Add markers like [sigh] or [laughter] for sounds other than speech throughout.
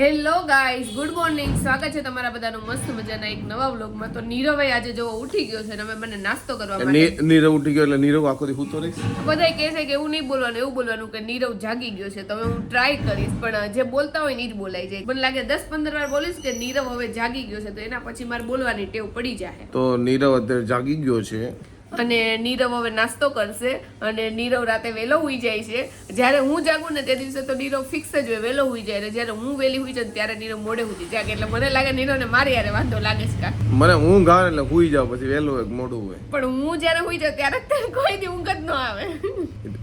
Hello guys good morning સ્વાગત છે તમારા બધાનું મસ્ત મજાના એક નવા વ્લોગમાં. તો નીરવભાઈ આજે જો ઉઠી ગયો છે અને મને નાસ્તો કરવા માટે. નીરવ ઉઠી ગયો એટલે નીરવ આખો દી સૂતો રહીશ. બધા કહે છે કે એવું નહીં બોલવાનું એવું બોલવાનું કે નીરવ જાગી ગયો છે. તમે હું ટ્રાય કરીશ પણ જે બોલતા હોય ને એ જ બોલાઈ જાય. મને લાગે દસ પંદર વાર બોલીશ કે નીરવ હવે જાગી ગયો છે તો એના પછી મારે બોલવાની ટેવ પડી જાય તો નીરવ અત્યારે જાગી ગયો છે. અને નીરવ હવે નાસ્તો કરશે અને નીરવ રાતે વહેલો હોઈ જાય છે. જ્યારે હું જાગું ને તે દિવસે તો નીરવ ફિક્સ જ હોય વહેલો હોઈ જાય. જ્યારે હું વહેલી હોઈ જાય ને ત્યારે નીરવ મોડે સુધી જાગે એટલે મને લાગે નીરવને મારી યારે વાંધો લાગે છે કાં મને ઊંઘ આવે એટલે હુઈ જાવ પછી વહેલું હોય મોડું હોય. પણ હું જ્યારે હોઈ જાઉં ત્યારે કોઈ દી ઊંઘ જ ન આવે.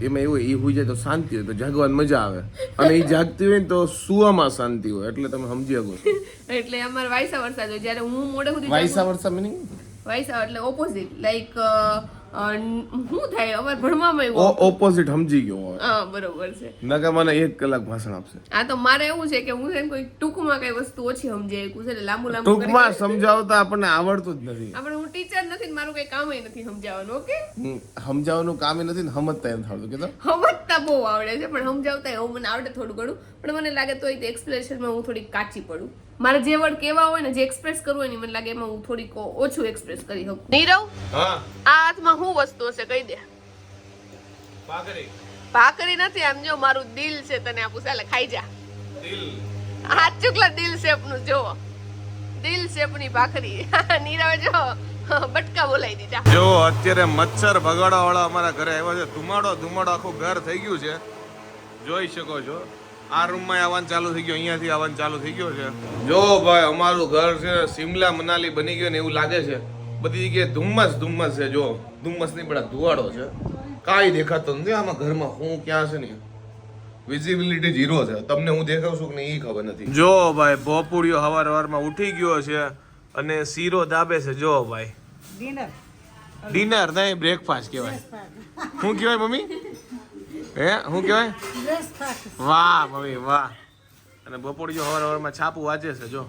એમાં એવું હોય, એ હુઈ જાય તો શાંતિ હોય તો જાગવાની મજા આવે. અને એ જાગતી હોય ને તો સુવામાં શાંતિ હોય એટલે તમે સમજી શકો એટલે અમારે વાયસા વરસાદ હોય. જ્યારે હું મોડે સુધી વાયસા વરસાદ મિનિંગ વાયસા એટલે ઓપોઝિટ લાઈક શું થાય? અમારે ભણવામાં એવું ઓપોઝિટ સમજી ગયો હા બરોબર છે. નકર મને એક કલાક ભાષણ આપશે. આ તો મારે એવું છે કે હું છે કોઈ ટૂંકમાં કઈ વસ્તુ ઓછી સમજાય શકું છે લાંબુ લાંબુ ટૂંકમાં સમજાવતા આપણને આવડતું જ નથી. આપણે હું ટીચર નથી મારું કઈ કામ નથી સમજાવવાનું ઓકે સમજાવવાનું કામ નથી ને સમજતા એમ થતું કે સમજતા બહુ આવડે છે પણ સમજાવતા એવું મને આવડે થોડું ઘણું. પણ મને લાગે તો એક્સપ્રેશનમાં હું થોડી કાચી પડું. મારે જે વર્ડ કેવા હોય ને જે એક્સપ્રેસ કરવું હોય ને મને લાગે એમાં હું થોડીક ઓછું એક્સપ્રેસ કરી શકું. નીરવ? આ હાથમાં શું વસ્તુ હશે કહી દે. ભાખરી. નથી આમ જો મારું દિલ છે તને આપું ચાલે ખાઈ જા. દિલ. હાથ ચુકલા દિલ શેપનું જો. દિલ શેપની ભાખરી. [laughs] નીરવ જો [laughs] બટકા બોલાવી દીધા. જો અત્યારે મચ્છર ભગાડવા વાળા અમારા ઘરે આવ્યા છે. ધુમાડો ધુમાડો આખું ઘર થઈ ગયું છે. જોઈ શકો છો. આ રૂમમાં આવવાનું ચાલુ થઈ ગયું અહીંયાથી આવવાનું ચાલુ થઈ ગયો છે. જો ભાઈ અમારું ઘર છે સિમલા મનાલી બની ગયું ને એવું લાગે છે. બધી જગ્યાએ ધુમ્મસ ધુમ્મસ છે જો. ધુમ્મસ નહીં પણ ધુવાડો છે. કાંઈ દેખાતો નથી. આમાં ઘરમાં હું ક્યાં છે ને? વિઝિબિલિટી ઝીરો છે. તમને હું દેખાવ છું કે નહીં એ ખબર નથી. જો ભાઈ ભોપુડિયો હવાર હવારમાં ઉઠી ગયો છે અને શીરો દાબે છે. જો ભાઈ. ડિનર ડિનર નહીં બ્રેકફાસ્ટ કહેવાય. શું કહેવાય મમ્મી? હે શું કહેવાય? વાહ મમ્મી વાહ. અને બપોર જો હવાર હવારમાં છાપું વાંચે છે જો.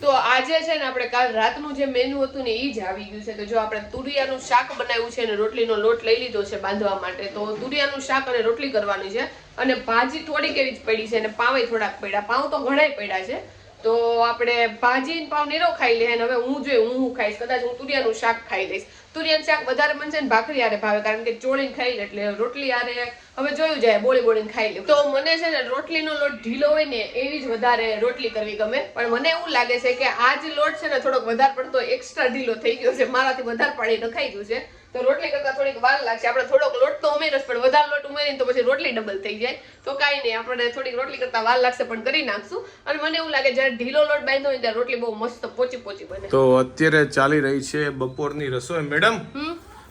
તો આજે છે ને આપણે કાલ રાતનું જે મેનુ હતું ને એ જ આવી ગયું છે. તો જો આપણે તુરિયાનું શાક બનાવ્યું છે અને રોટલીનો લોટ લઈ લીધો છે બાંધવા માટે તો તુરિયાનું શાક અને રોટલી કરવાની છે. અને ભાજી થોડીક એવી જ પડી છે અને પાવે થોડાક પડ્યા. પાઉં તો ઘણાય પડ્યા છે. તો આપણે ભાજી પાવ નીરો ખાઈ લઈએ હવે હું જોઈએ, હું હું ખાઈશ, કદાચ હું તુરિયાનું શાક ખાઈ લઈશ. તુરિયાનું શાક વધારે બનશે ને ભાખરી આરે ભાવે, કારણ કે ચોળીને ખાઈ એટલે રોટલી આરે હવે જોયું જાય, બોળી બોળીને ખાઈ લે. તો મને છે ને રોટલીનો લોટ ઢીલો હોય ને એવી જ વધારે રોટલી કરવી ગમે. પણ મને એવું લાગે છે કે આ જે લોટ છે ને થોડોક વધારે પડતો એક્સ્ટ્રા ઢીલો થઈ ગયો છે, મારાથી વધારે પાણી નખાઈ ગયું છે. તો રોટલી કરતા થોડીક વાર લાગશે. આપણે થોડોક લોટ તો ઉમેરસ પણ વધારે લોટ ઉમેરીને તો પછી રોટલી ડબલ થઈ જાય. તો કાંઈ નહીં આપણે થોડીક રોટલી કરતા વાર લાગશે પણ કરી નાખશું. અને મને એવું લાગે જ્યારે ઢીલો લોટ બાંધ્યો હોય ત્યારે રોટલી બહુ મસ્ત પોચી પોચી બને. તો અત્યારે ચાલી રહી છે બપોરની રસોઈ. મેડમ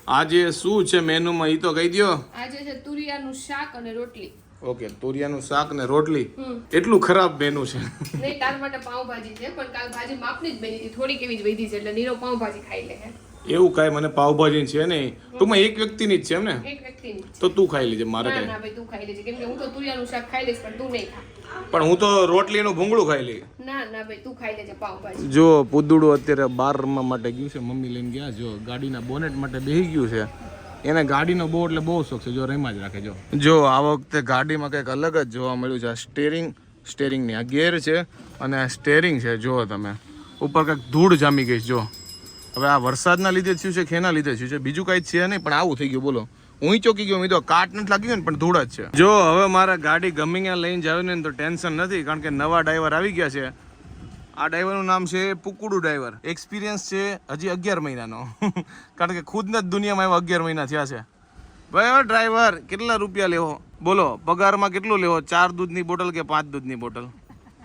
આજે શું છે મેનુમાં? એ તો કહી દો આજે છે તુરિયાનું શાક અને રોટલી. ઓકે તુરિયાનું શાક ને રોટલી. એટલું ખરાબ મેનુ છે. નહીં તાર માટે પાઉંભાજી છે પણ કાલ ભાજી માપની જ બની હતી. થોડીક એવી જ વધી છે એટલે નીરો પાઉંભાજી ખાઈ લે એવું કાંઈ મને પાવભાજી છે નહીં. ટૂંકમાં એક વ્યક્તિની જ છે એમ ને? એક વ્યક્તિની તો તું ખાઈ લેજે મારે ના ના ભાઈ તું ખાઈ લેજે. કેમ કે હું તો તુરિયાનું શાક ખાઈ લઈશ પણ તું નહીં ખા. પણ હું તો રોટલીનું ભૂંગળું ખાઈ લઈ. ના ના ભાઈ તું ખાઈ લેજે પાવભાજી. જો પુદુડું અત્યારે બાર રમવા માટે ગયું છે મમ્મી લઈને ગયા. જો ગાડીના બોનેટ માટે બેસી ગયું છે. એને ગાડીનો બહુ એટલે બહુ શોખ છે. જો રેમાં જ રાખે જો. જો આ વખતે ગાડીમાં કંઈક અલગ જ જોવા મળ્યું છે. આ સ્ટેરિંગ સ્ટેરિંગની આ ગેર છે અને આ સ્ટેરિંગ છે. જો તમે. ઉપર કંઈક ધૂળ જામી ગઈ છે જો. હવે આ વરસાદના લીધે થયું છે કે લીધે થયું છે? બીજું કાંઈ છે નહીં, પણ આવું થઈ ગયું, બોલો. હું ચોકી ગયો તો કાટ નથી લાગી ગયો પણ ધૂળ જ છે. જો હવે મારા ગાડી ગમીને લઈને જાવ ને, તો ટેન્શન નથી, કારણ કે નવા ડ્રાઈવર આવી ગયા છે. આ ડ્રાઈવરનું નામ છે પુકુડુ ડ્રાઈવર. એક્સપિરિયન્સ છે હજી અગિયાર મહિનાનો. [laughs] કારણ કે ખુદને જ દુનિયામાં એવા અગિયાર મહિના થયા છે. ભાઈ, હવે ડ્રાઈવર કેટલા રૂપિયા લેવો? બોલો, પગારમાં કેટલું લેવો? ચાર દૂધની બોટલ કે પાંચ દૂધની બોટલ?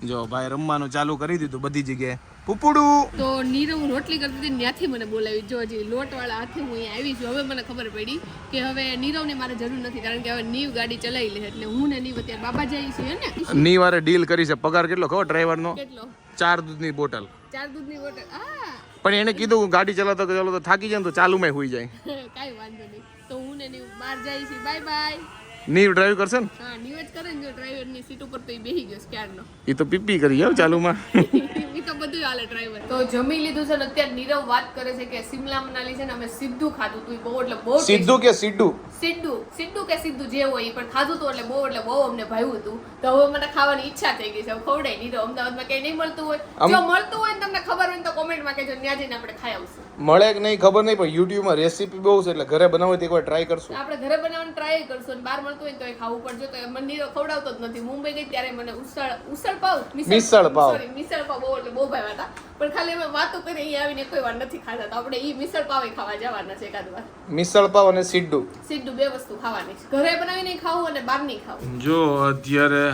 જો, ભાઈ, રમવાનું ચાલુ કરી દીધું બધી જગ્યાએ. પુપુડું. તો નીરવ રોટલી કરતી હતી ત્યાંથી મને બોલાવી જો હજી લોટવાળા હાથે હું અહીંયા આવી છું. હવે મને ખબર પડી કે હવે નીરવને મારે જરૂર નથી કારણ કે હવે નીવ ગાડી ચલાવી લે એટલે હું ને નીવ અત્યારે બાબા જઈ છીએ ને. ની વારે ડીલ કરી છે. પગાર કેટલો ખબર ડ્રાઈવરનો? કેટલો? ચાર દૂધની બોટલ. ચાર દૂધની બોટલ હા પણ એને કીધું ગાડી ચલાવતો ચલાવતો થાકી જાય તો તો ચાલુમાં હોઈ જાય. [laughs] કાંઈ વાંધો નહીં. તો હું ને નીવ બહાર જઈ છીએ. Bye bye. નીવ ડ્રાઈવ કરશે ને? હા નીવ જ કરે ને જો ડ્રાઈવરની સીટ ઉપર તો બેસી ગયો છે ક્યારનો એ તો પીપી કરી હો ચાલુ માં એ [laughs] તો બધું હાલે ડ્રાઈવર તો જમી લીધું છે ને અત્યારે નીરવ વાત કરે છે કે સિમલા મનાલી છે ને અમે સીધું ખાધું તું બહુ એટલે બહુ સીધું કે સીધું? સિદ્ધુ સિદ્ધુ કે સિદ્ધુ જે હોય ઈ પણ ખાધું હતું એટલે બહુ એટલે બહુ અમને ભાવ્યું હતું. તો હવે મને ખાવાની ઈચ્છા થઈ ગઈ છે હવે ખવડાય. નીરવ તો અમદાવાદમાં કઈ નહીં મળતું હોય. જો મળતું હોય ને તમને ખબર હોય ને તો કોમેન્ટમાં કહેજો ત્યાં જઈને આપણે ખાઈ આવશું. મળે કે નહીં ખબર નહીં પણ યુટ્યુબમાં રેસીપી બહુ છે એટલે ઘરે બનાવો તો એકવાર ટ્રાય કરશું. આપણે ઘરે બનાવવાની ટ્રાય કરશું અને બહાર મળતું હોય તો એ ખાવું પડજો તો મને નીરો ખવડાવતો જ નથી. મુંબઈ ગઈ ત્યારે મને ઉસળ ઉસળ પાવ મિસળ પાવ. સોરી મિસળ પાવ બહુ એટલે બહુ ભાવ્યા હતા. પણ ખાલી અમે વાતો કરી અહીં આવીને કોઈ વાર નથી ખાતા. તો આપણે ઈ મિસળ પાવ ખાવા જવાના છે એકાદ વાર. મિસળ પાવ અને સીડું સીધું બે વસ્તુ ખાવાની છે. ઘરે બનાવીને ખાવું અને બહાર નહીં ખાવું. જો અત્યારે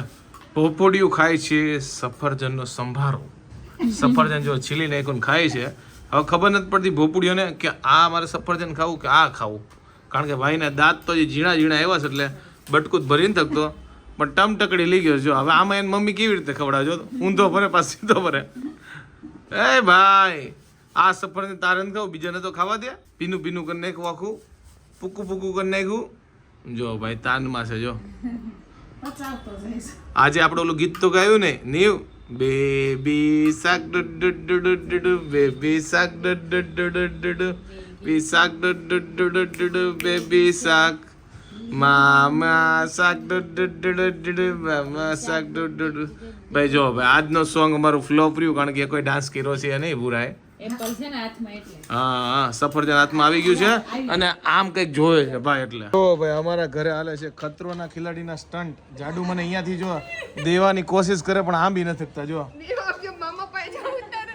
પોપોડિયું ખાય છે સફરજનનો સંભારો. સફરજન જો છીલી નાખીને ખાય છે હવે ખબર નથી પડતી ભોપુડીઓને કે આ મારે સફરજન ખાવું કે આ ખાવું. કારણ કે ભાઈને દાંત તો જે ઝીણા ઝીણા આવ્યા છે એટલે બટકું ભરીને થકતો. પણ ટમ ટકડી લઈ ગયો જો હવે આમાં એની મમ્મી કેવી રીતે ખવડાવજો? ઊંધો ભરે પાછો સીધો ભરે. એ ભાઈ આ સફરજન તારે નથી ખાવું બીજાને તો ખાવા દે. પીનું પીનું કરી નાખું આખું. પૂકું પૂકું કરી નાખ્યું. જો ભાઈ તાનમાં છે જો. [laughs] આજે આપણે ઓલું ગીત તો ગાયું ને નીવ. બેબી શાક બેબી શાક બી શાક બેબી શાક મામા શાક મામા શાક ભાઈ જો ભાઈ આજનો સોંગ અમારું ફ્લોપ રહ્યું કારણ કે કોઈ ડાન્સ કર્યો છે નહીં ભૂરાય ને હા હા સફરજન હાથમાં આવી ગયું છે અને આમ કંઈક જોવે છે ભાઈ એટલે. જો ભાઈ અમારા ઘરે હાલે છે ખતરોના ખિલાડીના સ્ટન્ટ જાડુ મને અહીંયાથી જો દેવાની કોશિશ કરે પણ આમ બી નથી થકતા જો. નીરવ કે મામા પાસે જાવું તારે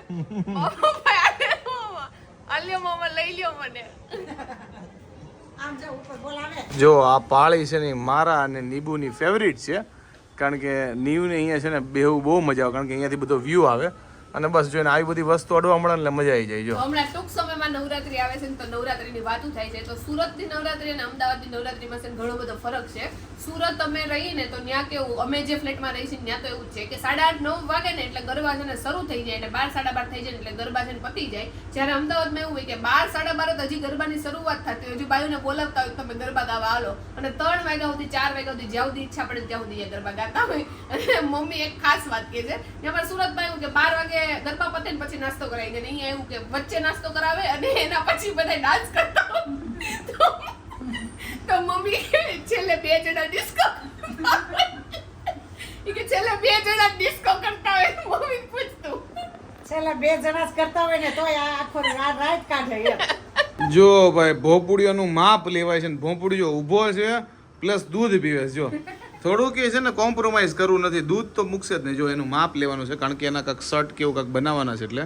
મામા પાસે આલે મામા. આલ્યો મામા લઈ લ્યો મને. જો આ પાળી છે ને મારા અને નીબુની ફેવરિટ છે. કારણ કે નીવને અહીંયા છે ને બેવું બહુ મજા આવે કારણ કે અહીંયાથી બધો વ્યૂ આવે. અને બસ જો આવી બધી વસ્તુ અડવા મળે એટલે મજા આવી જાય, જો. હમણાં ટૂંક સમયમાં નવરાત્રી આવે છે તો નવરાત્રીની વાતો થાય છે. તો સુરતની નવરાત્રી અને અમદાવાદની નવરાત્રીમાં છે ઘણો બધો ફરક છે. સુરત અમે રહી ને તો ત્યાં કેવું, અમે જે ફ્લેટમાં રહી છીએ ત્યાં તો એવું જ છે કે સાડા આઠ, નવ વાગે ને એટલે ગરબા છે ને શરૂ થઈ જાય એટલે બાર, સાડા બાર થઈ જાય એટલે ગરબા છે ને પતી જાય. જ્યારે અમદાવાદમાં એવું હોય કે બાર, સાડા બાર જ હજી ગરબાની શરૂઆત થતી હોય, હજી બાયુને બોલાવતા હોય તમે ગરબા ગાવા આવો અને ત્રણ વાગ્યા સુધી, ચાર વાગ્યા સુધી, જ્યાં સુધી ઈચ્છા પડે ત્યાં સુધી ગરબા ગાતા હોય. અને મમ્મી એક ખાસ વાત કહે છે અમારે સુરતમાં એવું કે બાર વાગે ગરબા પતે પછી નાસ્તો કરાવી દે અહીંયા એવું કે વચ્ચે નાસ્તો કરાવે અને એના પછી બધા ડાન્સ કરતા તો- તો મમ્મી છેલ્લે બે જણા ડિસ્કો કે છેલ્લે બે જણા ડિસ્કો કરતા હોય મમ્મી પૂછતું. છેલ્લા બે જણા જ કરતા હોય ને તોય આ આખો રાત કાઢે જો ભાઈ ભોપુડીઓનું માપ લેવાય છે ને ભોપુડીઓ ઊભો છે પ્લસ દૂધ પીવે છે જો. થોડું કે છે ને કોમ્પ્રોમાઇઝ કરવું નથી. દૂધ તો મૂકશે જ નહીં. જો એનું માપ લેવાનું છે, કારણ કે એના કાંક શર્ટ કેવું કાંક બનાવવાના છે એટલે.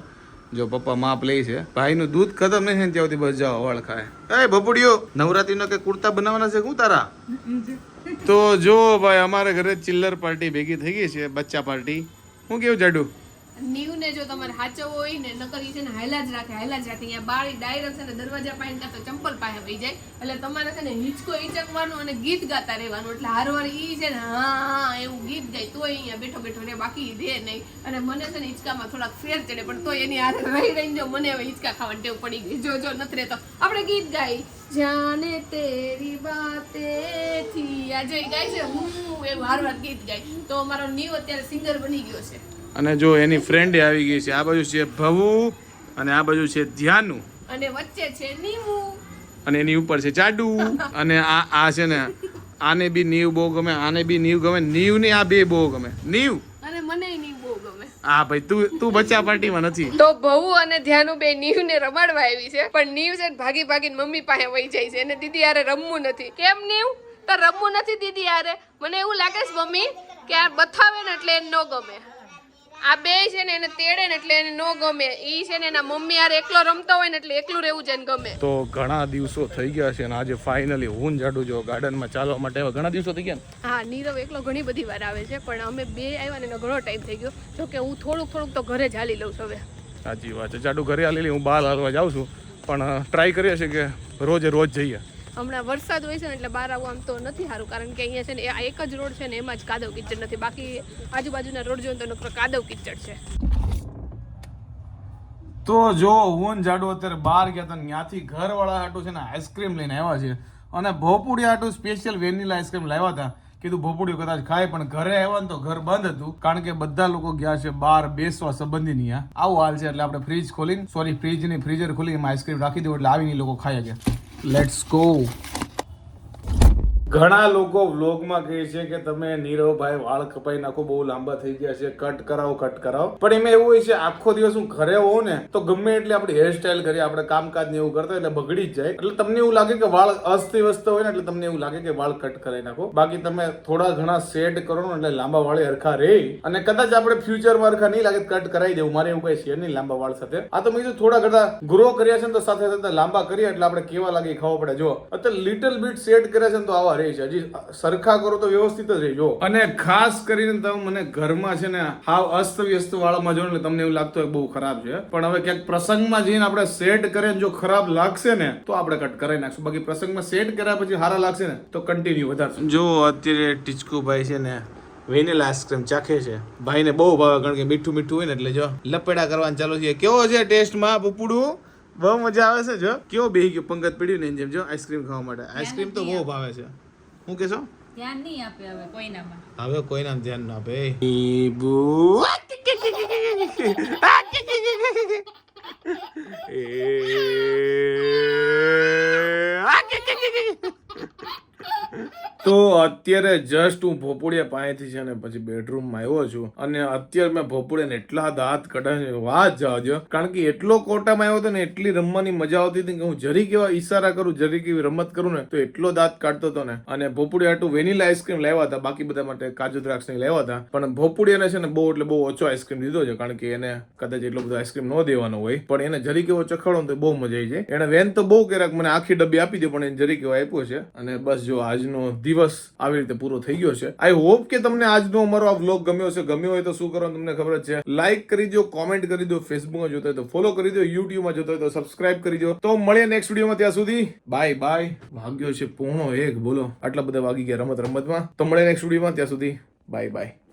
જો પપ્પા માપ લે છે. ભાઈનું દૂધ ખતમ નહીં થાય ને ત્યાં સુધી બસ જાઓ વાળ ખાય. એ ભોપુડીઓ નવરાત્રીનો કે કુર્તા બનાવવાના છે હું તારા? તો જો ભાઈ, અમારે ઘરે ચિલ્લર પાર્ટી ભેગી થઈ ગઈ છે, બચ્ચા પાર્ટી હું કેવું જાડુ? નીવને જો તમારે હાચવો હોય ને નકર છે ને હાયલા જ રાખે, હાયલા જ રાખે. અહીંયા બાળી, ડાયરેક્ટ છે ને દરવાજા પાસે તો ચંપલ પાસે વહી જાય. એટલે તમારે છે ને હિંચકો હિંચકવાનું અને ગીત ગાતા રહેવાનું. એટલે હારવાર ઈ છે ને, હા એવું ગીત ગાય, તોય અહીંયા બેઠો બેઠો રે બાકી રે નહીં. અને મને છે ને હિંચકામાં થોડાક ફેર ચડે, પણ તોય એની હારે રહી રહીને જો મને હવે હિંચકા ખાવાની ટેવ પડી ગઈ. જો જો, નથી રહેતો. આપણે ગીત ગાઈ. જાને તેરી બાતે થી આજે ગાય છે હું એવું હારવાર ગીત ગાય તો અમારો નીવ અત્યારે સિંગર બની ગયો છે. અને જો એની ફ્રેન્ડે આવી ગઈ છે આ બાજુ છે ભવુ અને આ બાજુ છે ધ્યાનુ. અને વચ્ચે છે નીવુ અને એની ઉપર છે ચાડુ અને આ આ છે ને આને બી નીવ બહુ ગમે આને બી નીવ ગમે નીવ ને આ બે બહુ ગમે. નીવ. અને મને નીવ બહુ ગમે. હા ભાઈ તું તું બચ્ચા પાર્ટીમાં નથી. તો ભવુ અને ધ્યાનુ બે નીવ ને રમાડવા આવી છે પણ નીવ છે ને ભાગી ભાગીને મમ્મી પાસે વહી જાય છે અને દીદી યારે રમવું નથી. કેમ નીવ? તો રમવું નથી દીદી યારે મને એવું લાગે છે મમ્મી કે આ બથાવે ને એટલે એને ન ગમે. આ બે છે ને એને તેડે ને એટલે એને ન ગમે. ઈ છે ને એના મમ્મી યાર એકલો રમતો હોય ને એટલે એકલું રહેવું છે એને ગમે. તો ઘણા દિવસો થઈ ગયા છે અને આજે ફાઇનલી હું જાડુ જો ગાર્ડનમાં ચાલવા માટે. આવ્યા ઘણા દિવસો થઈ ગયા ને? હા નીરવ એકલો ઘણી બધી વાર આવે છે પણ અમે બે આવ્યા ને એનો ઘણો ટાઈમ થઈ ગયો. જો કે હું થોડુંક થોડુંક તો ઘરે ચાલી લઉં છું હવે. સાચી વાત છે. જાડુ ઘરે આલેલી હું બહાર હાલવા જાઉં છું. પણ ટ્રાય કરીએ છીએ કે રોજે રોજ જઈએ. હમણાં વરસાદ હોય છે ને એટલે બહાર આવવું આમ તો નથી સારું, કારણ કે અહીંયા છે ને આ એક જ રોડ છે ને એમાં જ કાદવ કિચડ નથી. બાકી આજુબાજુના રોડ જોઈએ તો નકરો કાદવ કિચડ છે. તો જો હું જાડુ અત્યારે બહાર ગયા હતા ત્યાંથી ઘરવાળા હાટું છે ને આઈસ્ક્રીમ લઈને આવ્યા છે. અને ભોપુડી હાટું સ્પેશિયલ વેનીલા આઈસ્ક્રીમ લાવ્યા હતા. કીધું ભોપુડિયું કદાચ ખાય, પણ ઘરે આવ્યા ને તો ઘર બંધ હતું. કારણ કે બધા લોકો ગયા છે બહાર બેસવા સંબંધી ની આવું હાલ છે એટલે આપણે ફ્રીજ ખોલીને સોરી ફ્રીજની ફ્રીજર ખોલી, એમાં આઈસ્ક્રીમ રાખી દઉં એટલે આવીને લોકો ખાઈ ગયા Let's go. ઘણા લોકો વ્લોગમાં કહે છે કે તમે નીરવભાઈ વાળ કપાઈ નાખો, બહુ લાંબા થઈ ગયા છે, કટ કરાવો કટ કરાવો. પણ એમાં એવું હોય છે, આખો દિવસ હું ઘરે હોઉં ને, તો ગમે એટલી આપણે હેરસ્ટાઈલ કરીએ, આપણે કામકાજ ને એવું કરતા એટલે બગડી જ જાય. એટલે તમને એવું લાગે કે વાળ અસ્તવ્યસ્ત હોય ને, એટલે તમને એવું લાગે કે વાળ કટ કરાવી નાખો. બાકી તમે થોડા ઘણા સેટ કરો ને, એટલે લાંબા વાળે હરખા રહે અને કદાચ આપણે ફ્યુચરમાં હરખા નહીં લાગે કટ કરાવી દેવું. મારે એવું કઈ છે નહીં લાંબા વાળ સાથે. આ તો મેં થોડા ઘણા ગ્રો કર્યા છે ને, તો સાથે સાથે લાંબા કરીએ, એટલે આપણે કેવા લાગે ખાવા પડે. જો અત્યારે લિટલ બીટ સેટ કર્યા છે ને, તો આવા રહે છે. હજી સરખા કરો તો વ્યવસ્થિત જ રહેજો. અને ખાસ કરીને તમે મને ઘરમાં છે ને હાવ અસ્ત વ્યસ્ત વાળામાં જો ને તમને એવું લાગતું હોય બહુ ખરાબ છે. પણ હવે ક્યાંક પ્રસંગમાં જઈને આપણે સેટ કરીને જો ખરાબ લાગશે ને તો આપણે કટ કરાવી નાખશું. બાકી પ્રસંગમાં સેટ કર્યા પછી સારા લાગશે ને તો કન્ટિન્યુ વધારશું. જો અત્યારે ટીચકુભાઈ છે ને વેનીલા આઈસ્ક્રીમ ચાખે છે. ભાઈને બહુ ભાવે કારણ કે મીઠું મીઠું હોય ને એટલે જો લપેડા કરવાનું ચાલુ છે. કેવો છે ટેસ્ટમાં પપુડું બહુ મજા આવે છે જો. કેવો બેહી ગયો? પંગત પીડ્યું ને એની જેમ જો આઈસ્ક્રીમ ખાવા માટે. આઈસ્ક્રીમ તો બહુ ભાવે છે. હું કહેશો ધ્યાન નહીં આપે હવે કોઈનામાં હવે કોઈના ધ્યાન ના આપે ઈબુ તો અત્યારે જસ્ટ હું ભોપુડિયા પાસેથી છે ને પછી બેડરૂમમાં આવ્યો છું અને અત્યારે મેં ભોપુડિયાને એટલા દાંત કઢાય છે, વાત જવા કારણ કે એટલો કોટામાં આવ્યો હતો ને, એટલી રમવાની મજા આવતી હતી કે હું જરી કેવા ઈશારા કરું, જરી કેવી રમત કરું ને, તો એટલો દાંત કાઢતો હતો ને. અને ભોપુડિયા હાટું વેનીલા આઈસ્ક્રીમ લાવ્યા હતા, બાકી બધા માટે કાજુ દ્રાક્ષની લાવ્યા હતા. પણ ભોપુડિયાને છે ને બહુ એટલે બહુ ઓછો આઈસ્ક્રીમ દીધો છે, કારણ કે એને કદાચ એટલો બધો આઈસ્ક્રીમ ન દેવાનો હોય. પણ એને જરી કેવો ચખાડો તો બહુ મજા આવી જાય. એને વેન તો બહુ ક્યારેક મને આખી ડબ્બી આપી દે, પણ એને જરી કેવો આપ્યો છે. અને બસ જો આજનો દિવસ આવી રીતે પૂરો થઈ ગયો છે. આઈ હોપ કે તમને આજનો અમારો આ વ્લોગ ગમ્યો છે ગમ્યો હોય તો શું કરવાનું તમને ખબર છે. લાઈક કરી દો કોમેન્ટ કરી દો ફેસબુકમાં જોતો હોય તો ફોલો કરી દો યુટ્યુબમાં જોતો હોય તો સબસ્ક્રાઇબ કરી દો. તો મળીએ નેક્સ્ટ વિડીયોમાં ત્યાં સુધી. બાય બાય વાગ્યો છે પોણો એક, બોલો. આટલા બધા વાગી ગયા રમત રમતમાં. તો મળે નેક્સ્ટ વિડીયોમાં ત્યાં સુધી. Bye bye